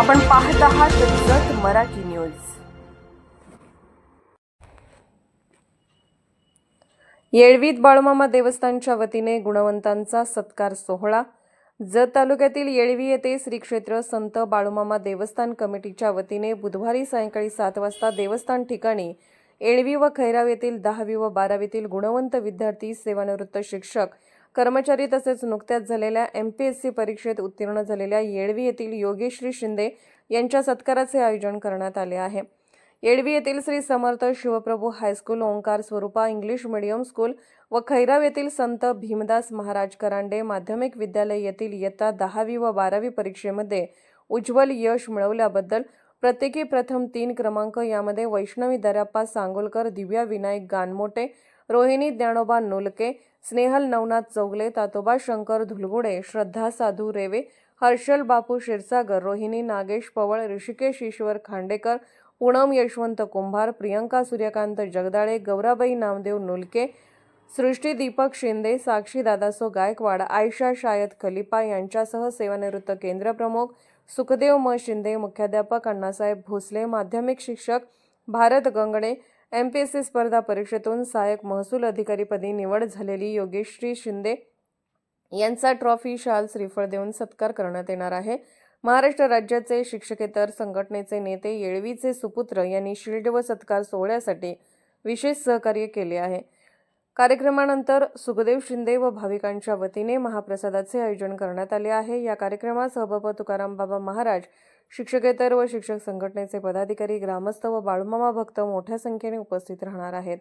आपण पाहत आहात जत मराठी न्यूज. येळवीत बाळूमामा देवस्थानच्या वतीने गुणवंतांचा सत्कार सोहळा. जत तालुक्यातील येळवी येथे श्री क्षेत्र संत बाळूमामा देवस्थान कमिटीच्या वतीने बुधवारी सायंकाळी सात वाजता देवस्थान ठिकाणी येळवी व खैराव येथील दहावी व बारावीतील गुणवंत विद्यार्थी सेवानिवृत्त शिक्षक कर्मचारी तसेच नुकत्याच झालेल्या एम पी एस सी परीक्षेत उत्तीर्ण झालेल्या येळवी येथील योगेश्री शिंदे यांच्या सत्काराचे आयोजन करण्यात आले आहे. येळवी येथील Shri Samarth Shivprabhu high school Omkar Swarupa English medium school व खैराव येथील संत भीमदास महाराज करांडे माध्यमिक विद्यालय येथील इयत्ता दहावी व बारावी परीक्षेमध्ये उज्ज्वल यश मिळवल्याबद्दल प्रत्येकी प्रथम तीन क्रमांक यामध्ये वैष्णवी दर्याप्पा सांगोलकर दिव्या विनायक गानमोटे रोहिणी ज्ञानोबा नोलके स्नेहल नवनाथ चौगले तातोबा शंकर धुलगुडे श्रद्धा साधू रेवे हर्षल बापू क्षीरसागर रोहिणी नागेश पवळ ऋषिकेश ईश्वर खांडेकर पूनम यशवंत कुंभार प्रियंका सूर्यकांत जगदाळे गौराबाई नामदेव नुलके सृष्टी दीपक शिंदे साक्षी दादासो गायकवाड आयशा शायद खलिपा यांच्यासह सेवानिवृत्त केंद्रप्रमुख सुखदेव म शिंदे मुख्याध्यापक अण्णासाहेब भोसले माध्यमिक शिक्षक Bharat Gangade M P S C स्पर्धा परीक्षेतून सहाय्यक महसूल अधिकारीपदी निवड झालेली योगेश्री शिंदे यांचा ट्रॉफी शाल श्रीफळ देऊन सत्कार करण्यात येणार आहे. महाराष्ट्र राज्याचे शिक्षकेतर संघटनेचे नेते येळवीचे सुपुत्र यांनी शिल्ड व सत्कार सोहळ्यासाठी विशेष सहकार्य केले आहे. कार्यक्रमानंतर सुखदेव शिंदे व भाविकांच्या वतीने महाप्रसादाचे आयोजन करण्यात आले आहे. या कार्यक्रमात सहभाप तुकाराम बाबा महाराज शिक्षकेतर व शिक्षक संघटनेचे पदाधिकारी ग्रामस्थ व बाळूमामा भक्त मोठ्या संख्येने उपस्थित राहणार आहेत.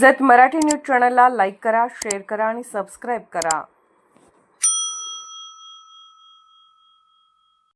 जत मराठी न्यूज चॅनलला लाईक करा शेअर करा आणि सबस्क्राईब करा.